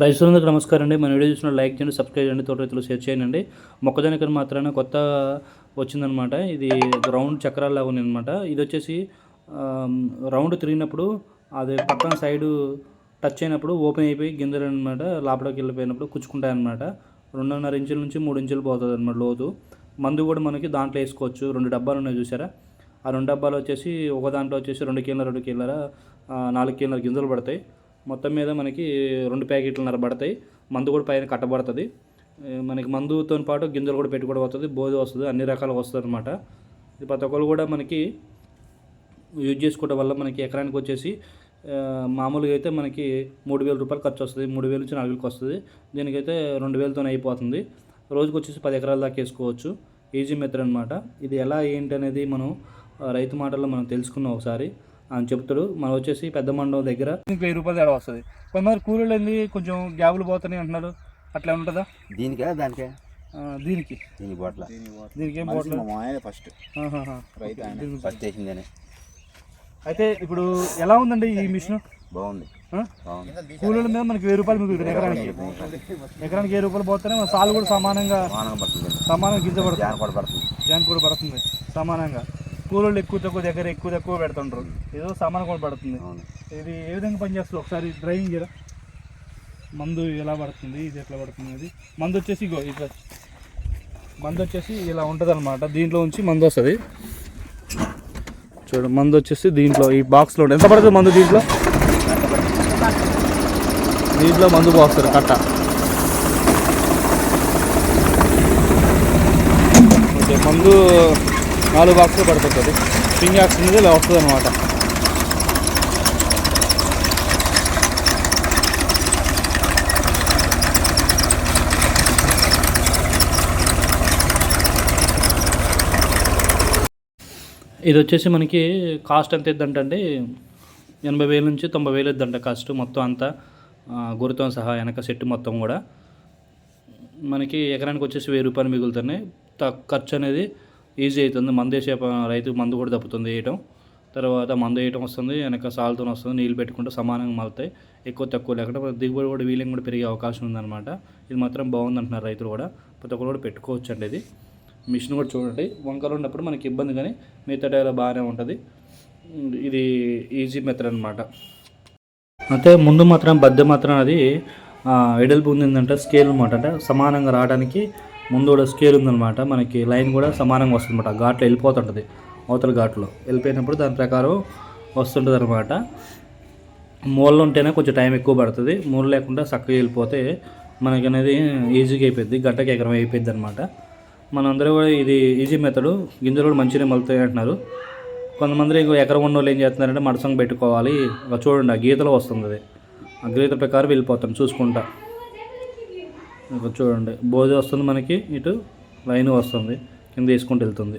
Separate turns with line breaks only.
రైతులందరికీ నమస్కారం అండి. మన వీడియో చూసిన లైక్ చేయండి సబ్స్క్రైబ్ చేయండి తోట రైతులు షేర్ చేయండి. మొక్కజొన్నకి మాత్రాన కొత్త వచ్చిందనమాట ఇది రౌండ్ చక్రాల్లో ఉంది అనమాట ఇది వచ్చేసి రౌండ్ తిరిగినప్పుడు అది పక్కన సైడు టచ్ అయినప్పుడు ఓపెన్ అయిపోయి గింజలు అనమాట లోపలికి వెళ్ళిపోయినప్పుడు కుచ్చుకుంటాయి అనమాట రెండున్నర ఇంచుల నుంచి మూడు ఇంచులు పోతుంది అనమాట లోతు. మందు కూడా మనకి దాంట్లో వేసుకోవచ్చు. రెండు డబ్బాలు ఉన్నాయి చూసారా? ఆ రెండు డబ్బాలు వచ్చేసి ఒక దాంట్లో వచ్చేసి రెండు కిలోల రెండు కిలోల నాలుగు కిలోల గింజలు పడతాయి. మొత్తం మీద మనకి రెండు ప్యాకెట్లన్నర పడతాయి మందు కూడా పైన కట్టబడుతుంది. మనకి మందుతో పాటు గింజలు కూడా పెట్టుకోవడం వస్తుంది బోధి వస్తుంది అన్ని రకాలుగా వస్తుంది అనమాట ఇది ప్రతి ఒక్కరు కూడా మనకి యూజ్ చేసుకోవడం వల్ల మనకి ఎకరానికి వచ్చేసి మామూలుగా అయితే మనకి మూడు వేల రూపాయలు ఖర్చు వస్తుంది. మూడు వేల నుంచి నాలుగు వేలకు వస్తుంది. దీనికైతే రెండు వేలతో అయిపోతుంది. రోజుకి వచ్చేసి పది ఎకరాల దాకా వేసుకోవచ్చు. ఈజీ మెథడ్ అనమాట ఇది ఎలా ఏంటి అనేది మనం రైతు మాటల్లో మనం తెలుసుకున్నాం ఒకసారి. అని చెప్తాడు మనం వచ్చేసి పెద్ద మండలం దగ్గర వెయ్యి రూపాయలు తేడా వస్తుంది. కొంతమంది కూలీలు వెళ్ళి కొంచెం గ్యాబులు పోతాయి అంటున్నారు. అట్లా ఉంటుందా?
దీనికే దానికే?
ఆ, దీనికి.
దీని బోట్ల.
దీనికి ఏం పోవట్లేదు
మా ఆయన. ఫస్ట్
ఫస్ట్ వేసిందేనే
అయితే ఇప్పుడు ఎలా ఉందండి ఈ మిషన్?
బాగుంది.
కూలీల మీద మనకి వెయ్యి రూపాయలు మిగులుతుంది ఎకరానికి. ఎకరానికి వెయ్యి రూపాయలు పోతేనే మన సాలు కూడా సమానంగా సమానంగా గింజ పడుతుంది.
జాన కూడా పడుతుంది.
జాన్ కూడా పడుతుంది. సమానంగా. కూలీలు ఎక్కువ తక్కువ దగ్గర ఎక్కువ తక్కువ పెడుతుంటారు ఏదో సమానం కూడా పడుతుంది. ఇది ఏ విధంగా పనిచేస్తుంది? ఒకసారి డ్రైవింగ్ చేయరా? మందు ఎలా పడుతుంది? ఇది ఎట్లా పడుతుంది ఇది మందు వచ్చేసి ఇగో ఇట్లా. మందు వచ్చేసి ఇలా ఉంటుంది అనమాట దీంట్లో ఉంచి మందు వస్తుంది. చూడు మందు వచ్చేసి దీంట్లో ఈ బాక్స్లో ఎంత పడుతుంది మందు దీంట్లో? దీంట్లో మందు పోస్తారు కట్ట. ఓకే మందు నాలుగు బాక్సులు పడుతుంది పింగ్ యాక్స్ ఇలా వస్తుంది అనమాట ఇది వచ్చేసి మనకి కాస్ట్ ఎంత ఇద్దంటే ఎనభై వేల నుంచి తొంభై వేలు ఇద్దంట కాస్ట్ మొత్తం అంతా. ఆ, గురితో సహా వెనక సెట్ మొత్తం కూడా. మనకి ఎకరానికి వచ్చేసి వెయ్యి రూపాయలు మిగులుతున్నాయి. త- ఖర్చు అనేది ఈజీ అవుతుంది. మందు వేసే రైతు మందు కూడా తప్పుతుంది వేయటం. తర్వాత మందు వేయటం వస్తుంది వెనక సాల్తో వస్తుంది నీళ్ళు పెట్టుకుంటే సమానంగా మలుతాయి. ఎక్కువ తక్కువ లేకుండా దిగుబడి కూడా వీలింగ్ కూడా పెరిగే అవకాశం ఉందన్నమాట. ఇది మాత్రం బాగుంది అంటున్నారు రైతులు కూడా. ప్రతి ఒక్కరు కూడా పెట్టుకోవచ్చు అండి ఇది. మిషన్ కూడా చూడండి. వంకలు ఉన్నప్పుడు మనకి ఇబ్బంది కానీ మిగతా టైంలో బాగానే ఉంటుంది. ఇది ఈజీ మెథడ్ అనమాట అయితే ముందు మాత్రం బద్దె మాత్రం అది ఎడల్పు ఉంది ఉందంటే స్కేల్ అనమాట అంటే సమానంగా రావడానికి ముందు కూడా స్కేల్ ఉందన్నమాట. మనకి లైన్ కూడా సమానంగా వస్తుంది అనమాట ఘాట్లో వెళ్ళిపోతుంటుంది. అవతల ఘాట్లో. వెళ్ళిపోయినప్పుడు దాని ప్రకారం వస్తుంటుంది అనమాట మూలలో ఉంటేనే కొంచెం టైం ఎక్కువ పడుతుంది. మూల లేకుండా చక్కగా వెళ్ళిపోతే మనకి అనేది ఈజీగా అయిపోయింది గంటకి ఎకరం అయిపోయింది అనమాట మనందరూ కూడా ఇది ఈజీ మెథడు గింజలు కూడా మంచిగా మలుతాయి అంటున్నారు. కొంతమంది ఇంకో ఎకరం ఉన్న వాళ్ళు ఏం చేస్తున్నారంటే మడసంగా పెట్టుకోవాలి. చూడండి ఆ గీతలో వస్తుంది అది. ఆ గీత ప్రకారం వెళ్ళిపోతాం చూసుకుంటా. చూడండి. భోజనం వస్తుంది మనకి. ఇటు లైన్ వస్తుంది. కింద వేసుకుంటూ వెళ్తుంది.